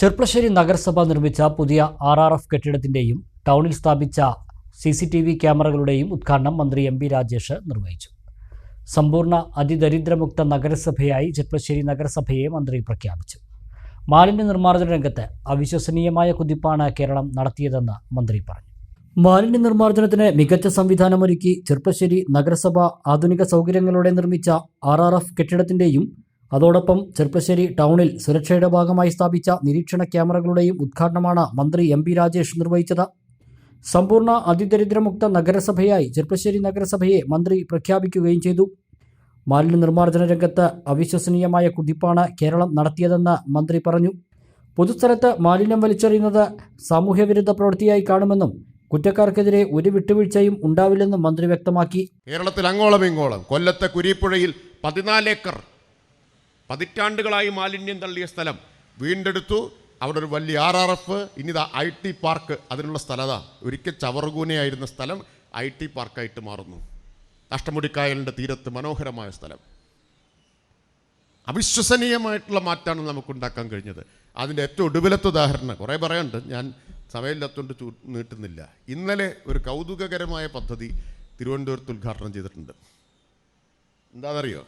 ചെർപ്പളശ്ശേരി നഗരസഭ നിർമ്മിച്ച പുതിയ ആർ ആർ എഫ് കെട്ടിടത്തിന്റെയും ടൗണിൽ സ്ഥാപിച്ച സി സി ടി വി ക്യാമറകളുടെയും ഉദ്ഘാടനം മന്ത്രി എം പി രാജേഷ് നിർവഹിച്ചു. സമ്പൂർണ അതിദരിദ്രമുക്ത നഗരസഭയായി ചെർപ്പശ്ശേരി നഗരസഭയെ മന്ത്രി പ്രഖ്യാപിച്ചു. മാലിന്യ നിർമ്മാർജന രംഗത്ത് അവിശ്വസനീയമായ കുതിപ്പാണ് കേരളം നടത്തിയതെന്ന് മന്ത്രി പറഞ്ഞു. മാലിന്യ നിർമ്മാർജനത്തിന് മികച്ച സംവിധാനമൊരുക്കി ചെർപ്പശ്ശേരി നഗരസഭ ആധുനിക സൗകര്യങ്ങളോടെ നിർമ്മിച്ച ആർ ആർ എഫ് കെട്ടിടത്തിന്റെയും അതോടൊപ്പം ചെർപ്പശ്ശേരി ടൗണിൽ സുരക്ഷയുടെ ഭാഗമായി സ്ഥാപിച്ച നിരീക്ഷണ ക്യാമറകളുടെയും ഉദ്ഘാടനമാണ് മന്ത്രി എം രാജേഷ് നിർവഹിച്ചത്. സമ്പൂർണ അതിദരിദ്രമുക്ത നഗരസഭയായി ചെർപ്പശ്ശേരി നഗരസഭയെ മന്ത്രി പ്രഖ്യാപിക്കുകയും ചെയ്തു. മാലിന്യ നിർമ്മാർജന രംഗത്ത് അവിശ്വസനീയമായ കുതിപ്പാണ് കേരളം നടത്തിയതെന്ന് മന്ത്രി പറഞ്ഞു. പൊതുസ്ഥലത്ത് മാലിന്യം വലിച്ചെറിയുന്നത് സാമൂഹ്യവിരുദ്ധ പ്രവൃത്തിയായി കാണുമെന്നും കുറ്റക്കാർക്കെതിരെ ഒരു വിട്ടുവീഴ്ചയും ഉണ്ടാവില്ലെന്നും മന്ത്രി വ്യക്തമാക്കി. കേരളത്തിൽ അങ്ങോളം ഇങ്ങോളം കൊല്ലത്തെ കുരിപ്പുഴയിൽ പതിനാല് ഏക്കർ പതിറ്റാണ്ടുകളായി മാലിന്യം തള്ളിയ സ്ഥലം വീണ്ടെടുത്തു. അവിടെ ഒരു വലിയ ആർ ആർ എഫ് ഇനിതാ ഐ ടി പാർക്ക് അതിനുള്ള സ്ഥലതാ. ഒരിക്കൽ ചവറുകൂനയായിരുന്ന സ്ഥലം ഐ ടി പാർക്കായിട്ട് മാറുന്നു. അഷ്ടമുടിക്കായലിന്റെ തീരത്ത് മനോഹരമായ സ്ഥലം. അവിശ്വസനീയമായിട്ടുള്ള മാറ്റമാണ് നമുക്ക് ഉണ്ടാക്കാൻ കഴിഞ്ഞത്. അതിന്റെ ഏറ്റവും ഒടുവിലത്തെ ഉദാഹരണം കുറേ പറയാനുണ്ട്. ഞാൻ സമയമില്ലാത്തതുകൊണ്ട് ചൂ നീട്ടുന്നില്ല. ഇന്നലെ ഒരു കൗതുകകരമായ പദ്ധതി തിരുവനന്തപുരത്ത് ഉദ്ഘാടനം ചെയ്തിട്ടുണ്ട്. എന്താണെന്നറിയോ?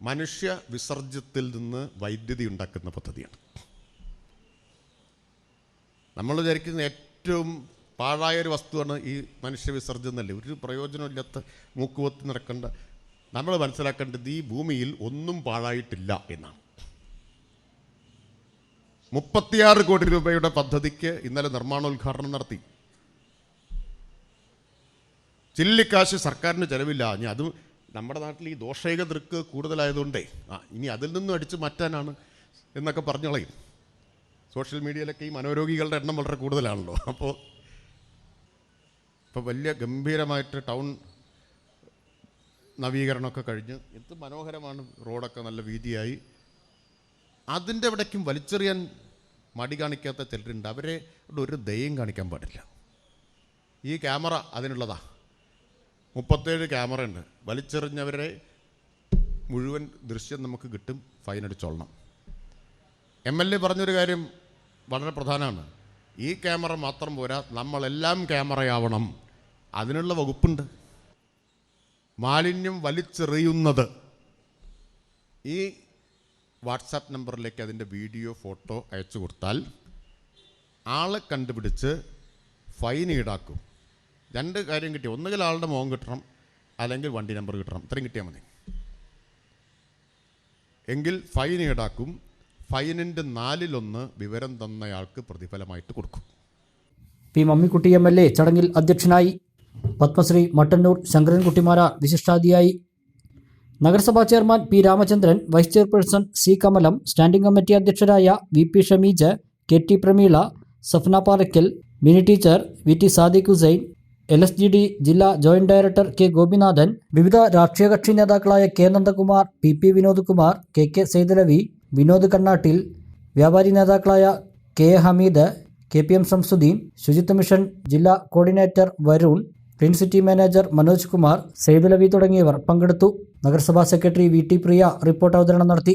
മനുഷ്യ വിസർജ്യത്തിൽ നിന്ന് വൈദ്യുതി ഉണ്ടാക്കുന്ന പദ്ധതിയാണ്. നമ്മൾ വിചാരിക്കുന്ന ഏറ്റവും പാഴായ ഒരു വസ്തുവാണ് ഈ മനുഷ്യ വിസർജ്യം എന്നല്ലേ? ഒരു പ്രയോജനമില്ലാത്ത മൂക്കുവത്ത് നടക്കേണ്ട. നമ്മൾ മനസ്സിലാക്കേണ്ടത് ഈ ഭൂമിയിൽ ഒന്നും പാഴായിട്ടില്ല എന്നാണ്. മുപ്പത്തിയാറ് കോടി രൂപയുടെ പദ്ധതിക്ക് ഇന്നലെ നിർമ്മാണോദ്ഘാടനം നടത്തി. ചില്ലിക്കാശ് സർക്കാരിന് ചെലവില്ല. ഇനി അത് നമ്മുടെ നാട്ടിൽ ഈ ദോഷൈക ദൃക്ക് കൂടുതലായതുകൊണ്ടേ ആ ഇനി അതിൽ നിന്നും അടിച്ച് മാറ്റാനാണ് എന്നൊക്കെ പറഞ്ഞു കളയും സോഷ്യൽ മീഡിയയിലൊക്കെ ഈ മനോരോഗികളുടെ എണ്ണം വളരെ കൂടുതലാണല്ലോ. അപ്പോൾ ഇപ്പോൾ വലിയ ഗംഭീരമായിട്ട് ടൗൺ നവീകരണമൊക്കെ കഴിഞ്ഞ് എന്ത് മനോഹരമാണ് റോഡൊക്കെ നല്ല വീതിയായി. അതിന്റെ ഇവിടേക്കും വലിച്ചെറിയാൻ മടി കാണിക്കാത്ത ചിലരുണ്ട്. അവരെ ഒരു ദയം കാണിക്കാൻ പാടില്ല. ഈ ക്യാമറ അതിനുള്ളതാ. മുപ്പത്തേഴ് ക്യാമറ ഉണ്ട്. വലിച്ചെറിഞ്ഞവരെ മുഴുവൻ ദൃശ്യം നമുക്ക് കിട്ടും. ഫൈൻ അടിച്ചോളണം. എം എൽ എ പറഞ്ഞൊരു കാര്യം വളരെ പ്രധാനമാണ്. ഈ ക്യാമറ മാത്രം പോരാ നമ്മളെല്ലാം ക്യാമറയാവണം അതിനുള്ള വകുപ്പുണ്ട്. മാലിന്യം വലിച്ചെറിയുന്നത്. ഈ വാട്സാപ്പ് നമ്പറിലേക്ക് അതിന്റെ വീഡിയോ ഫോട്ടോ അയച്ചു കൊടുത്താൽ ആളെ കണ്ടുപിടിച്ച് ഫൈൻ ഈടാക്കും. രണ്ട് കാര്യം കിട്ടി. ഒന്നുകിൽ ആളുടെ മുഖം കിട്ടണം അല്ലെങ്കിൽ വണ്ടി നമ്പർ കിട്ടണം. ഇത്രയും കിട്ടിയാൽ മതി. എങ്കിൽ ഫൈൻ ഈടാക്കും. ഫൈനിന്റെ നാലിലൊന്ന് വിവരം തന്നയാൾക്ക് പ്രതിഫലമായിട്ട് കൊടുക്കും. P Mammikutty M L A ചടങ്ങിൽ അധ്യക്ഷനായി പത്മശ്രീ മട്ടന്നൂർ ശങ്കരൻകുട്ടിമാര വിശിഷ്ടാതിയായി നഗരസഭാ chairman P Ramachandran vice chairperson C Kamalam standing committee അധ്യക്ഷരായ V P Shameej K T Prameela Safna Parakkal Mini teacher V T Sadiq Hussain L S G D ജില്ലാ joint director K Gopinathan വിവിധ രാഷ്ട്രീയ കക്ഷി നേതാക്കളായ K Nandakumar P P Vinod Kumar K K Saidalavi Vinod Kannattil വ്യാപാരി നേതാക്കളായ K Hameed K P M Samsudheen ശുചിത്വ mission ജില്ലാ coordinator Varun clean city manager Manoj Kumar Saidalavi തുടങ്ങിയവർ പങ്കെടുത്തു. നഗരസഭാ secretary V T Priya report അവതരണം നടത്തി.